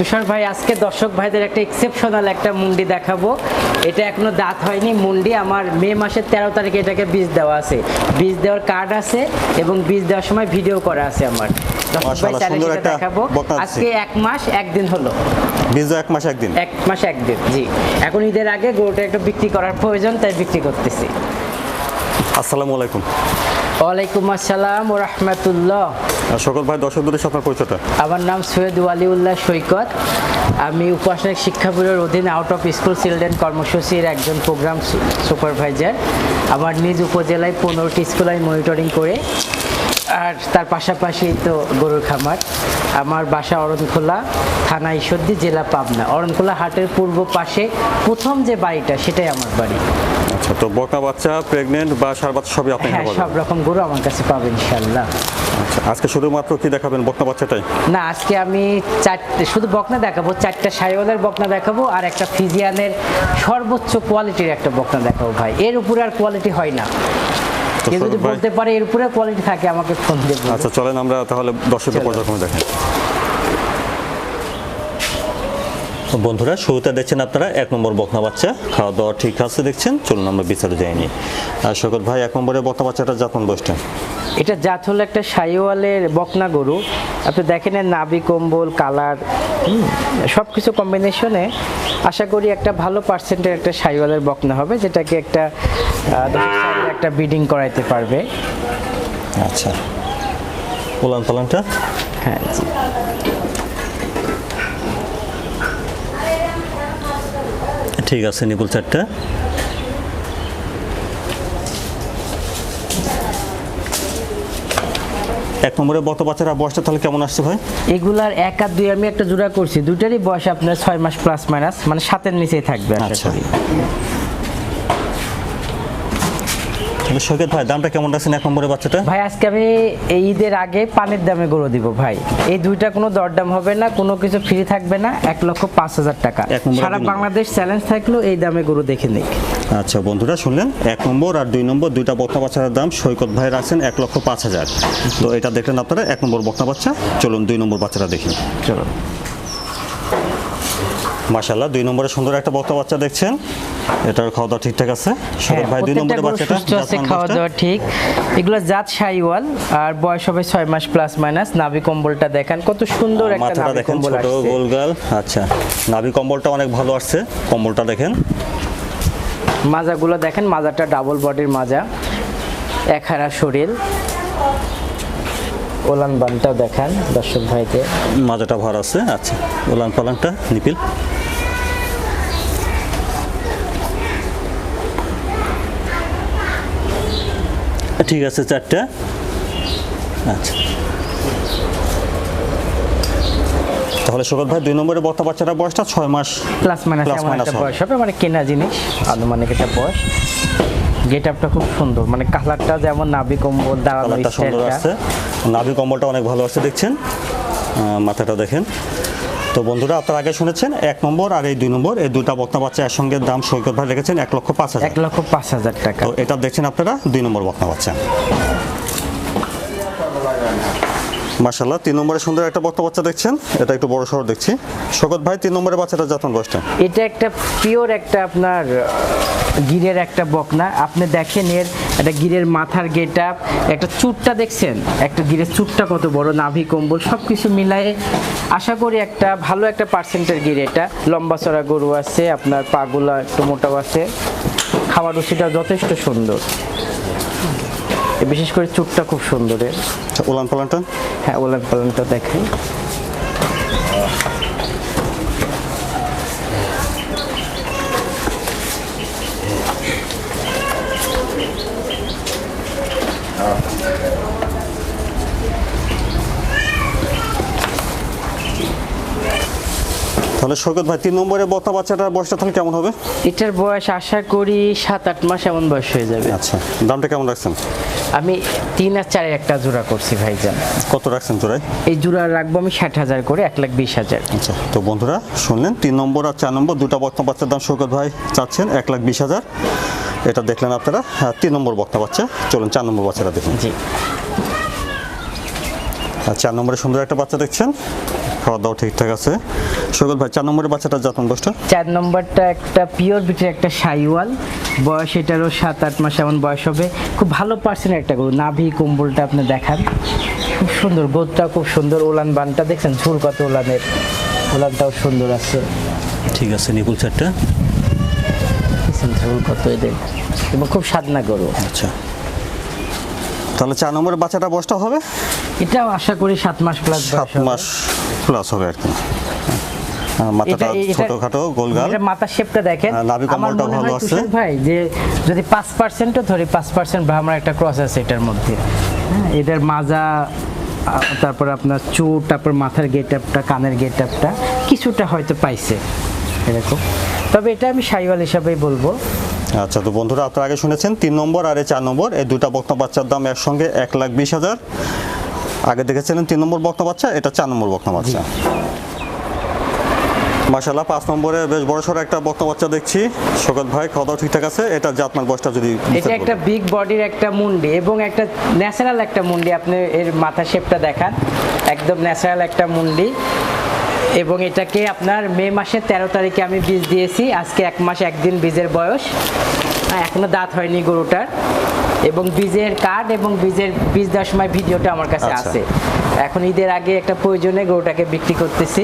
তুষার ভাই আজকে দর্শক ভাইদের একটা এক্সেপশনাল একটা মুন্ডি দেখাবো। এটা এখনও দাঁত হয়নি মুন্ডি আমার মে মাসের তেরো তারিখে এটাকে বীজ দেওয়া আছে। বীজ দেওয়ার কার্ড আছে এবং বীজ দেওয়ার সময় ভিডিও করা আছে আমার। দেখাবো। আজকে এক মাস একদিন হলো। বীজ এক মাস একদিন। এক মাস একদিন জি। এখন ঈদের আগে গরুটা একটু বিক্রি করার প্রয়োজন তাই বিক্রি করতেছি। আসসালামু আলাইকুম। ওয়ালাইকুম আসসালাম ও রহমতুল্লাহ। সকল ভাই, দর্শক দূরে আপনার পরিচয়টা। আমার নাম সৈয়দ ওয়ালিউল্লাহ সৈকত। আমি উপাসনিক শিক্ষা ব্যুরোর অধীন আউট অফ স্কুল চিলড্রেন কর্মসূচির একজন প্রোগ্রাম সুপারভাইজার আমার নিজ উপজেলায় পনেরোটি স্কুল আমি মনিটরিং করে আর তার পাশাপাশি তো গরুর খামার। আমার বাসা অরণখোলা থানা ঈশ্বরদী জেলা পাবনা। অরণখোলা হাটের পূর্ব পাশে প্রথম যে বাড়িটা সেটাই আমার বাড়ি। আচ্ছা তো বকনা বাচ্চা প্রেগনেন্ট বা সার বাচ্চা সবই আপনি হ্যাঁ সব রকম গরু আমার কাছে পাবেন ইনশাল্লাহ আচ্ছা আজকে শুধুমাত্র কি দেখাবেন বকনা বাচ্চাটাই? না আজকে আমি চারটে শুধু বকনা দেখাবো চারটা সাইওয়ালের বকনা দেখাবো আর একটা ফিজিয়ানের সর্বোচ্চ কোয়ালিটির একটা বকনা দেখাবো ভাই। এর উপরে আর কোয়ালিটি হয় না। কেউ যদি বলতে পারে এর উপরে কোয়ালিটি থাকে আমাকে ফোন দেবো আচ্ছা চলেন আমরা তাহলে দর্শকদের পর্যায়ক্রমে দেখেন। বন্ধুরা শুরুতে দেখছেন আপনারা এক নম্বর বকনা বাচ্চা। খাওয়া দাওয়া ঠিক আছে দেখছেন চলুন আমরা বিচারে যাইনি আর শকত ভাই এক নম্বরে বকনা বাচ্চাটা যত্ন বসছেন এটা জাত হলো একটা সাইওয়ালের বকনা গরু। আপনি দেখেন নাভি কম্বল কালার সব কিছু কম্বিনেশনে আশা করি একটা ভালো পার্সেন্টের একটা সাইওয়ালের বকনা হবে যেটাকে একটা একটা বিডিং করাইতে পারবে। আচ্ছা। উলান পালানটা? হ্যাঁ জি। ঠিক আছে নিপুল চারটা এক নম্বরে বত বাচ্চারা বয়সটা তাহলে কেমন আসছে ভাই? এগুলার এক আর দুই আমি একটা জোড়া করছি। দুইটারই বয়স আপনার ছয় মাস প্লাস মাইনাস মানে সাতের নিচেই থাকবে আশা আচ্ছা। করি। সৈকত ভাই দামটা কেমন রাখছেন এক নম্বরে বাচ্চাটা? ভাই আজকে আমি এই ঈদের আগে পানের দামে গরু দিব ভাই। এই দুইটা কোনো দরদাম হবে না কোনো কিছু ফ্রি থাকবে না এক লক্ষ পাঁচ হাজার টাকা। সারা বাংলাদেশ চ্যালেঞ্জ থাকলেও এই দামে গরু দেখে নিক। আচ্ছা বন্ধুরা শুনলেন? এক নম্বর আর দুই নম্বর দুইটা বক্তা বাচ্চার দাম সৈকত ভাই রাখছেন এক লক্ষ পাঁচ হাজার। তো এটা দেখলেন আপনারা এক নম্বর বক্তা বাচ্চা। চলুন দুই নম্বর বাচ্চাটা দেখি। চলো মাশাল্লাহ দুই নম্বরে সুন্দর একটা বক্তা বাচ্চা দেখছেন। এটার খাওয়া দাওয়া ঠিকঠাক আছে? সৈকত হ্যাঁ, ভাই দুই নম্বরের বাচ্চাটা সুস্থ আছে খাওয়া। দাওয়া ঠিক। এগুলো জাত সাইওয়াল আর বয়স হবে ছয় মাস প্লাস মাইনাস নাভি কম্বলটা দেখেন কত সুন্দর একটা নাভি কম্বল ছোট গোলগাল আচ্ছা নাভি কম্বলটা অনেক ভালো আসছে কম্বলটা দেখেন। মাজাগুলো দেখেন মাজাটা ডাবল বডির মাজা এক হারা শরীর। ওলান বানটাও দেখান দর্শক ভাইকে। মাজাটা ভার আছে আচ্ছা ওলান পালানটা নিপিল। ঠিক আছে চারটা। আচ্ছা। তাহলে সৈকত ভাই দুই নম্বরে বর্তা বাচ্চাটার বয়সটা ছয় মাস প্লাস মাইনাস Plus এমন একটা বয়স। হবে মানে কেনা জিনিস আনুমানিক একটা বয়স। গেট আপটা খুব সুন্দর মানে কালারটা যেমন নাভি কম্বল দাঁড়ানো সুন্দর আসছে নাভি কম্বলটা অনেক ভালো আছে দেখছেন? মাথাটা দেখেন। তো বন্ধুরা আপনারা আগে শুনেছেন এক নম্বর আর এই দুই নম্বর এই দুটা বক্তা বাচ্চা একসঙ্গে দাম সৈকত ভাই রেখেছেন এক লক্ষ পাঁচ হাজার। এক লক্ষ পাঁচ হাজার টাকা। তো এটা দেখছেন আপনারা দুই নম্বর বক্তা বাচ্চা। মাশাল্লাহ তিন নম্বরে সুন্দর একটা বক্তা বাচ্চা দেখছেন। এটা একটু বড় সড়ো দেখছি। শকত ভাই, তিন নম্বরের বাচ্চাটা যত্ন বয়সটা? এটা একটা পিওর একটা আপনার গিরের একটা বকনা। আপনি দেখেন এর একটা গিরের মাথার গেট আপ একটা চুটটা দেখছেন? একটা গিরের চুটটা কত বড়, নাভি, কম্বল সব কিছু মিলায়ে আশা করি একটা ভালো একটা পার্সেন্টের গিরে এটা। লম্বা চড়া গরু আছে, আপনার পাগুলা একটু মোটাও আছে। খাবার রুচিটা যথেষ্ট সুন্দর। বিশেষ করে চুটটা খুব সুন্দর ওলান পালানটা? হ্যাঁ ওলান পালনটা দেখাই তাহলে সৈকত ভাই তিন নম্বরের বক্তা বাচ্চাটার বয়সটা তাহলে কেমন হবে? এটার বয়স আশা করি সাত আট মাস এমন বয়স হয়ে যাবে। আচ্ছা দামটা কেমন রাখছেন? আমি তিন আর চারের একটা জোড়া করছি ভাই ভাইজান। কত রাখছেন চোরাই এই জোড়া রাখব আমি ষাট হাজার করে এক লাখ বিশ হাজার। আচ্ছা তো বন্ধুরা শুনলেন তিন নম্বর আর চার নম্বর দুটা বক্তা বাচ্চার দাম সৈকত ভাই চাচ্ছেন এক লাখ বিশ হাজার। এটা দেখলেন আপনারা হ্যাঁ, তিন নম্বর বক্তা বাচ্চা। চলুন চার নম্বর বাচ্চাটা দেখুন। জি। আর চার নম্বরে সুন্দর একটা বাচ্চা দেখছেন। খাওয়া দাওয়া ঠিকঠাক আছে। সৈকত ভাই চার নম্বরের বাচ্চাটা জাতমান বয়সটা চার নম্বরটা একটা পিওর বিটের একটা সাইওয়াল। বয়স এটারও সাত আট মাস এমন বয়স হবে। খুব ভালো পার্সেন্ট একটা গরু। নাভি কম্বলটা আপনি দেখান। খুব সুন্দর গোদটা খুব সুন্দর। ওলান বানটা দেখছেন? ঝুল কত ওলানের। ওলানটাও সুন্দর আছে। ঠিক আছে নিকুল চারটা। দেখছেন ঝুল কত এদের। এবং খুব সাদনা গরু। আচ্ছা। তাহলে চার নম্বরের বাচ্চাটা বয়সটা হবে? এটাও আশা করি সাত মাস প্লাস সাত মাস প্লাস হবে আর কি। হ্যাঁ, মাথাটা ছোটখাটো গোলগাল। এটা মাথার শেপটা দেখেন। নাভি কম্বলটা ভালো আছে। ভাই যে যদি পাঁচ পার্সেন্টও ধরি পাঁচ পার্সেন্ট ব্রাহ্মণ একটা ক্রস আছে এটার মধ্যে। এটার মাজা তারপর আপনার চুট তারপর মাথার গেট কানের গেট আপটা কিছুটা হয়তো পাইছে এরকম। তবে এটা আমি সাইওয়াল হিসাবেই বলব। আচ্ছা তো বন্ধুরা আপনারা আগে শুনেছেন তিন নম্বর আর এই চার নম্বর। এই দুটা বক্তা বাচ্চার দাম একসঙ্গে এক লাখ বিশ হাজার। আগে দেখেছিলেন তিন নম্বর বক্তা বাচ্চা এটা চার নম্বর বক্তা বাচ্চা। মাসাল্লাহ পাঁচ নম্বরে বেশ বড় সড়ো একটা বক্তা বাচ্চা দেখছি। শোকত ভাই খাওয়া দাওয়া ঠিকঠাক আছে? এটা জাতমান বয়সটা যদি এটা একটা বিগ বডির একটা মুন্ডি এবং একটা ন্যাচারাল একটা মুন্ডি আপনি এর মাথা শেপটা দেখান। একদম ন্যাচারাল একটা মুন্ডি। এবং এটাকে আপনার মে মাসের তেরো তারিখে আমি বীজ দিয়েছি। আজকে এক মাস একদিন বীজের বয়স। এখনও দাঁত হয়নি গরুটার। এবং বীজের কার্ড এবং বীজের বীজ দেওয়ার সময় ভিডিওটা আমার কাছে আচ্ছা। আছে। এখন ঈদের আগে একটা প্রয়োজনে গরুটাকে বিক্রি করতেছি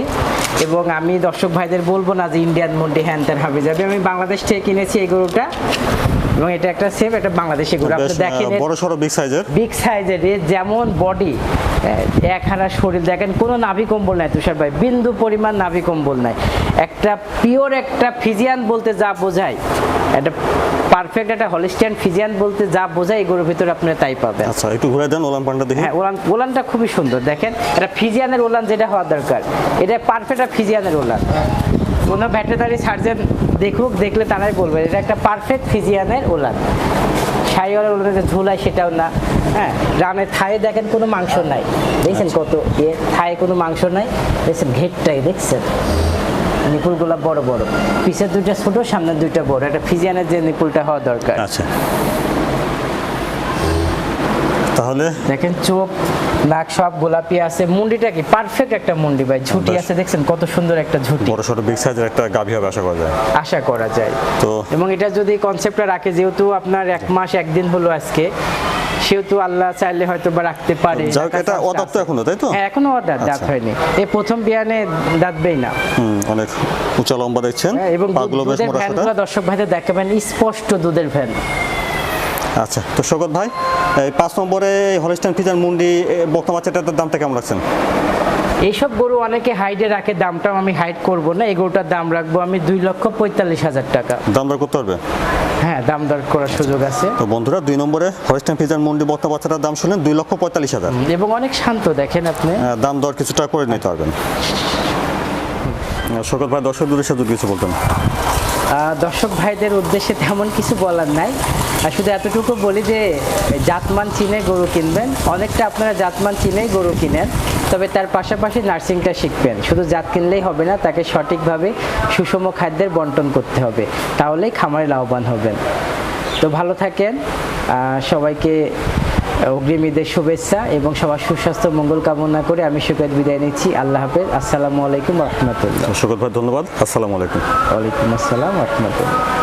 এবং আমি দর্শক ভাইদের বলব না যে ইন্ডিয়ান মুন্ডি হ্যান ত্যান হবে। যাবে আমি বাংলাদেশ থেকে কিনেছি এই গরুটা এবং এটা একটা সেফ এটা বাংলাদেশি গরু। আপনি দেখেন বড় সড়ো বিগ সাইজের বিগ সাইজের এর যেমন বডি একখানা শরীর। দেখেন কোনো নাভি কম্বল নাই তুষার ভাই। বিন্দু পরিমাণ নাভি কম্বল নাই। একটা পিওর একটা ফিজিয়ান বলতে যা বোঝায় একটা পারফেক্ট একটা হলিস্টিয়ান ফিজিয়ান বলতে যা বোঝায় এই গরুর ভিতরে আপনারা তাই পাবেন। আচ্ছা একটু ঘুরে দেন ওলান পান্ডা দেখি। হ্যাঁ ওলান ওলানটা খুবই সুন্দর দেখেন। এটা ফিজিয়ানের ওলান যেটা হওয়া দরকার। এটা পারফেক্ট একটা ফিজিয়ানের ওলান। কোনো ভেটেনারি সার্জন দেখুক দেখলে তারাই বলবে এটা একটা পারফেক্ট ফিজিয়ানের ওলান। সাইওয়ালের ওলানে যে ঝুলায় সেটাও না। হ্যাঁ রানে থায়ে দেখেন কোনো মাংস নাই। দেখছেন কত ইয়ে থায়ে কোনো মাংস নাই। দেখছেন ঘেরটাই দেখছেন? নিপুলগুলা বড় বড়। পিছের দুইটা ছোট সামনের দুইটা বড়। একটা ফিজিয়ানের যে নিপুলটা হওয়া দরকার। আচ্ছা। তাহলে? দেখেন চোখ নাক সব গোলাপি আছে। মুন্ডিটা কি? পারফেক্ট একটা মুন্ডি ভাই। ঝুটি আছে দেখছেন? কত সুন্দর একটা ঝুটি। বড় সড়ো বিগ সাইজের একটা গাভী হবে আশা করা যায়। আশা করা যায়। তো এবং এটা যদি কনসেপ্টটা রাখে যেহেতু আপনার এক মাস একদিন হলো আজকে সেহেতু আল্লাহ চাইলে হয়তো বা রাখতে পারে। যাক এটা অদাপ্ত আছে। এখনও তাই তো? হ্যাঁ এখনও অর্ডার দাঁত আচ্ছা। হয়নি। এই প্রথম বিয়ানে দাঁতবেই না। হুম, অনেক উঁচা লম্বা দেখছেন। হ্যাঁ, এবং পাগুলো বেশ মোটা সোটা। দর্শক ভাইদের দেখাবেন স্পষ্ট দুধের ভ্যান আচ্ছা তো সৈকত ভাই এই পাঁচ নম্বরে হলিস্টান ফিজার মুন্ডি এ, বক্তা বাচ্চাটার দামটা কেমন রাখছেন? এইসব গরু অনেকে হাইডে রাখে দামটা আমি হাইড করব না এই গরুটার দাম রাখব আমি দুই লক্ষ পঁয়তাল্লিশ হাজার টাকা। দাম দর করতে পারবে হ্যাঁ দাম দর করার সুযোগ আছে। তো বন্ধুরা দুই নম্বরে হলিস্টান ফিজার মুন্ডি বক্তা বাচ্চাটার দাম শুনলেন দুই লক্ষ পঁয়তাল্লিশ হাজার। এবং অনেক শান্ত দেখেন আপনি। দাম দর কিছুটা করে নিতে পারবেন। সৈকত ভাই, দর্শক উদ্দেশ্যে যদি কিছু বলতেন দর্শক ভাইদের উদ্দেশ্যে তেমন কিছু বলার নাই। শুধু এতটুকু বলি যে, জাতমান চিনে গরু কিনবেন। অনেকটা আপনারা জাতমান চিনেই গরু কিনেন, তবে তার পাশাপাশি নার্সিংটা শিখবেন। শুধু জাত কিনলেই হবে না, তাকে সঠিকভাবে সুষম খাদ্যের বন্টন করতে হবে। তাহলেই খামারে লাভবান হবেন। তো ভালো থাকেন। সবাইকে অগ্রিম ঈদের শুভেচ্ছা এবং সবার সুস্বাস্থ্য মঙ্গল কামনা করে আমি সুখের বিদায় নিচ্ছি। আল্লাহ হাফেজ। আসসালামু আলাইকুম রহমতুল্লাহ। সৈকত ভাই ধন্যবাদ। আসসালামু আলাইকুম। ওয়ালাইকুম আসসালাম রহমতুল্লাহ।